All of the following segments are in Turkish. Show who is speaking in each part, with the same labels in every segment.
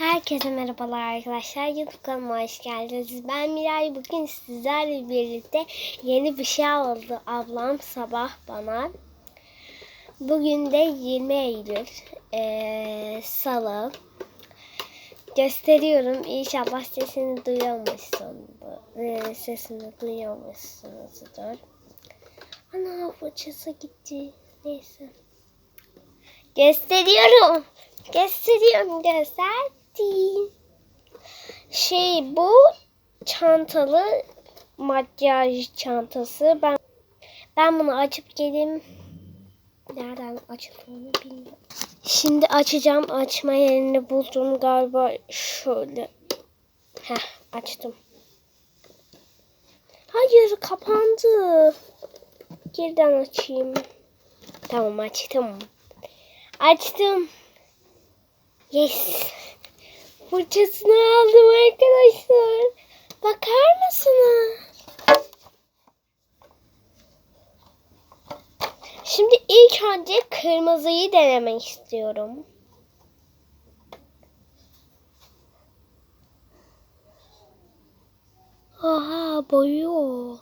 Speaker 1: Herkese merhabalar arkadaşlar. YouTube kanalıma hoş geldiniz. Ben Miray. Bugün sizlerle birlikte yeni bir şey aldı ablam sabah bana. Bugün de 20 Eylül. Ee, Salı. Gösteriyorum. İnşallah sesini duyuyormuşsundur. Ee, sesini duyuyormuşsunuzdur. Ana fırçası gitti. Neyse. Gösteriyorum. Gösteriyorum gösterdim. Şey bu çantalı makyaj çantası. Ben ben bunu açıp geleyim. Nereden açıldığını bilmiyorum. Şimdi açacağım. Açma yerini buldum galiba şöyle. Heh açtım. Hayır kapandı. Geriden açayım. Tamam açtım. Açtım. Yes. Fırçasını aldım arkadaşlar. Bakar mısınız? Şimdi ilk önce kırmızıyı denemek istiyorum. Aha boyuyor.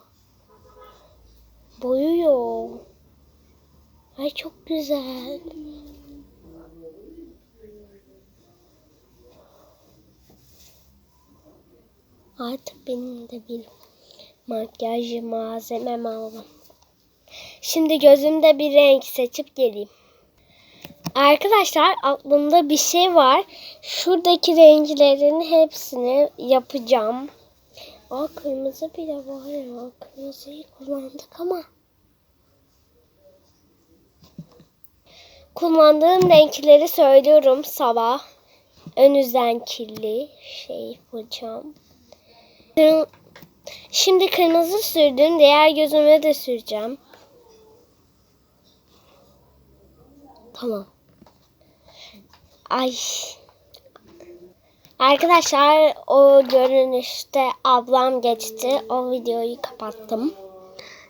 Speaker 1: Boyuyor. Ay çok güzel. Artık benim de bir makyaj malzemem aldım. Şimdi gözümde bir renk seçip geleyim. Arkadaşlar aklımda bir şey var. Şuradaki renklerin hepsini yapacağım. Aa kırmızı bile var ya. Kırmızıyı kullandık ama. Kullandığım renkleri söylüyorum sabah. Önüzden kirli şey fırçam. Kırm- Şimdi kırmızı sürdüm. Diğer gözüme de süreceğim. Tamam. Ay. Arkadaşlar o görünüşte ablam geçti. O videoyu kapattım.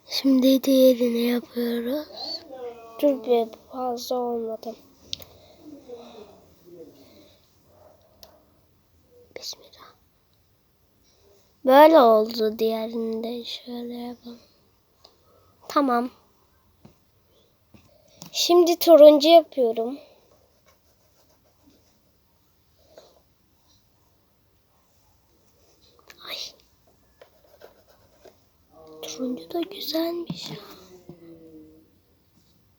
Speaker 1: Şimdi diğerini yapıyoruz. Dur bir fazla olmadı. Böyle oldu diğerinde şöyle yapalım. Tamam. Şimdi turuncu yapıyorum. Ay. Turuncu da güzelmiş.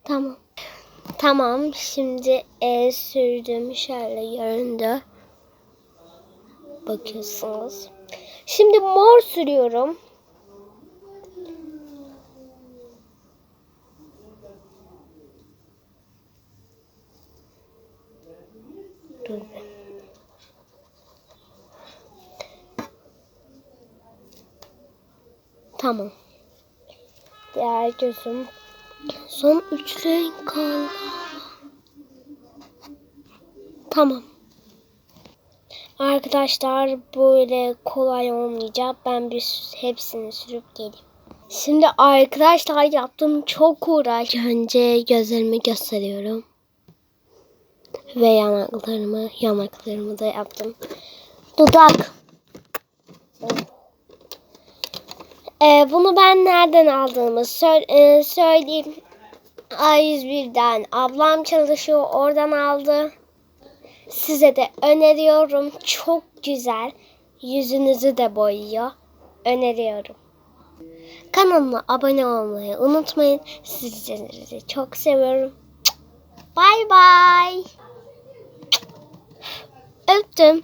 Speaker 1: Tamam. Tamam. Şimdi el sürdüm. Şöyle göründü. Bakıyorsunuz. Şimdi mor sürüyorum. Tamam. Diğer gözüm. Son üç renk kaldı. Tamam. Arkadaşlar böyle kolay olmayacak. Ben bir hepsini sürüp geleyim. Şimdi arkadaşlar yaptığım çok uğraş. Önce gözlerimi gösteriyorum. Ve yanaklarımı, yanaklarımı da yaptım. Dudak. Ee, bunu ben nereden aldığımı sö- e, söyleyeyim. A101'den ablam çalışıyor. Oradan aldı. Size de öneriyorum. Çok güzel. Yüzünüzü de boyuyor. Öneriyorum. Kanalıma abone olmayı unutmayın. Sizleri çok seviyorum. Bay bay. Öptüm.